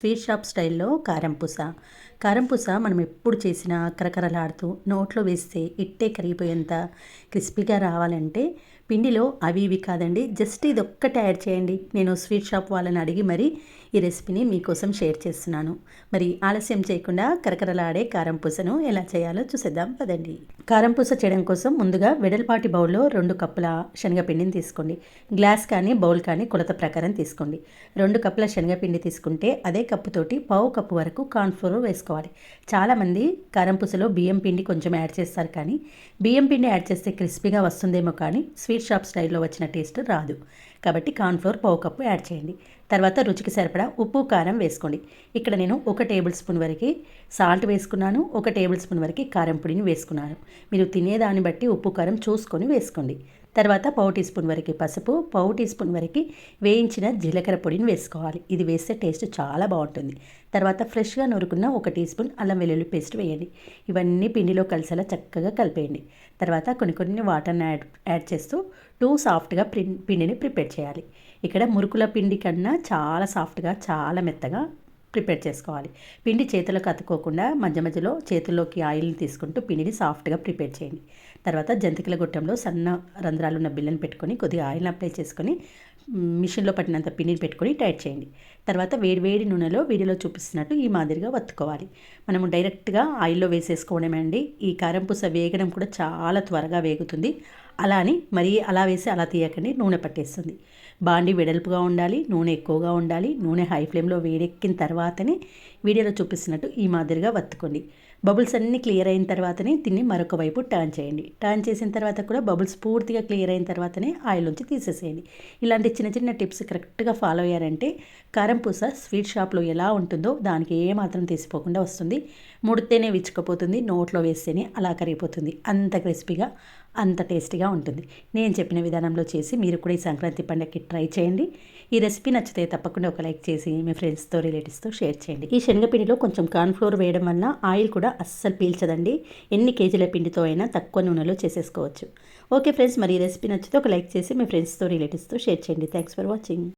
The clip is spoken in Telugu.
స్వీట్ షాప్ స్టైల్లో కారంపూస కారంపూస మనం ఎప్పుడు చేసినా కరకరలాడుతూ నోట్లో వేస్తే ఇట్టే కరిగిపోయేంత క్రిస్పీగా రావాలంటే పిండిలో అవి ఇవి కాదండి జస్ట్ ఇది ఒక్కటి యాడ్ చేయండి. నేను స్వీట్ షాప్ వాళ్ళని అడిగి మరి ఈ రెసిపీని మీకోసం షేర్ చేస్తున్నాను. మరి ఆలస్యం చేయకుండా కరకరలాడే కారంపూసను ఎలా చేయాలో చూసేద్దాం పదండి. కారంపూస చేయడం కోసం ముందుగా వెడల్పాటి బౌల్లో రెండు కప్పుల శనగపిండిని తీసుకోండి. గ్లాస్ కానీ బౌల్ కానీ కొలత ప్రకారం తీసుకోండి. రెండు కప్పుల శనగపిండి తీసుకుంటే అదే కప్పుతోటి పావు కప్పు వరకు కార్న్ఫ్లోర్ వేసుకోవాలి. చాలామంది కారం పూసలో బియ్యం పిండి కొంచెం యాడ్ చేస్తారు కానీ బియ్యం పిండి యాడ్ చేస్తే క్రిస్పీగా వస్తుందేమో కానీ స్వీట్ షాప్ స్టైల్లో వచ్చిన టేస్ట్ రాదు. కాబట్టి కార్న్ఫ్లోర్ పావు కప్పు యాడ్ చేయండి. తర్వాత రుచికి సరిపడా ఉప్పు కారం వేసుకోండి. ఇక్కడ నేను ఒక టేబుల్ స్పూన్ వరకు సాల్ట్ వేసుకున్నాను ఒక టేబుల్ స్పూన్ వరకు కారం పొడిని వేసుకున్నాను. మీరు తినేదాన్ని బట్టి ఉప్పు కారం చూసుకొని వేసుకోండి. తర్వాత పావు టీ స్పూన్ వరకు పసుపు పావు టీ స్పూన్ వరకు వేయించిన జీలకర్ర పొడిని వేసుకోవాలి. ఇది వేస్తే టేస్ట్ చాలా బాగుంటుంది. తర్వాత ఫ్రెష్గా నూరుకున్న ఒక టీ స్పూన్ అల్లం వెల్లుల్లి పేస్ట్ వేయండి. ఇవన్నీ పిండిలో కలిసేలా చక్కగా కలిపేయండి. తర్వాత కొన్ని కొన్ని వాటర్ని యాడ్ యాడ్ చేస్తూ టూ సాఫ్ట్గా పిండిని ప్రిపేర్ చేయాలి. ఇక్కడ మురుకుల పిండి కన్నా చాలా సాఫ్ట్గా చాలా మెత్తగా ప్రిపేర్ చేసుకోవాలి. పిండి చేతులకు అతుక్కోకుండా మధ్య మధ్యలో చేతుల్లోకి ఆయిల్ని తీసుకుంటూ పిండిని సాఫ్ట్గా ప్రిపేర్ చేయండి. తర్వాత జంతికల గుట్టంలో సన్న రంధ్రాలు ఉన్న బిల్లని పెట్టుకొని కొద్దిగా ఆయిల్ని అప్లై చేసుకొని మిషన్లో పట్టినంత పిండిని పెట్టుకొని టైట్ చేయండి. తర్వాత వేడి వేడి నూనెలో వీడియోలో చూపిస్తున్నట్టు ఈ మాదిరిగా వత్తుకోవాలి. మనము డైరెక్ట్గా ఆయిల్లో వేసేసుకోవడమే అండి. ఈ కారంపూస వేగడం కూడా చాలా త్వరగా వేగుతుంది. అలా అని మరీ అలా వేసి అలా తీయకండి నూనె పట్టేస్తుంది. బాండి వెడల్పుగా ఉండాలి నూనె ఎక్కువగా ఉండాలి నూనె హై ఫ్లేమ్లో వేడెక్కిన తర్వాతనే వీడియోలో చూపిస్తున్నట్టు ఈ మాదిరిగా వత్తుకోండి. బబుల్స్ అన్నీ క్లియర్ అయిన తర్వాతనే దీన్ని మరొక వైపు టర్న్ చేయండి. టర్న్ చేసిన తర్వాత కూడా బబుల్స్ పూర్తిగా క్లియర్ అయిన తర్వాతనే ఆయిల్ నుంచి తీసేసేయండి. ఇలాంటి చిన్న చిన్న టిప్స్ కరెక్ట్గా ఫాలో అయ్యారంటే కారం పూస స్వీట్ షాప్లో ఎలా ఉంటుందో దానికి ఏమాత్రం తీసిపోకుండా వస్తుంది. ముడితేనే విచ్చుకపోతుంది నోట్లో వేస్తేనే అలా కరిగిపోతుంది. అంత క్రిస్పీగా అంత టేస్టీగా ఉంటుంది. నేను చెప్పిన విధానంలో చేసి మీరు కూడా ఈ సంక్రాంతి పండగకి ట్రై చేయండి. ఈ రెసిపీ నచ్చితే తప్పకుండా ఒక లైక్ చేసి మీ ఫ్రెండ్స్తో రిలేటివ్స్తో షేర్ చేయండి. ఈ శనగపిండిలో కొంచెం కార్న్ఫ్లోర్ వేయడం వల్ల ఆయిల్ కూడా అస్సలు పీల్చదండి. ఎన్ని కేజీల పిండితో అయినా తక్కువ నూనెలో చేసేసుకోవచ్చు. ఓకే ఫ్రెండ్స్ మరి ఈ రెసిపీ నచ్చితే ఒక లైక్ చేసి మీ ఫ్రెండ్స్తో రిలేటివ్స్తో షేర్ చేయండి. Thanks for watching.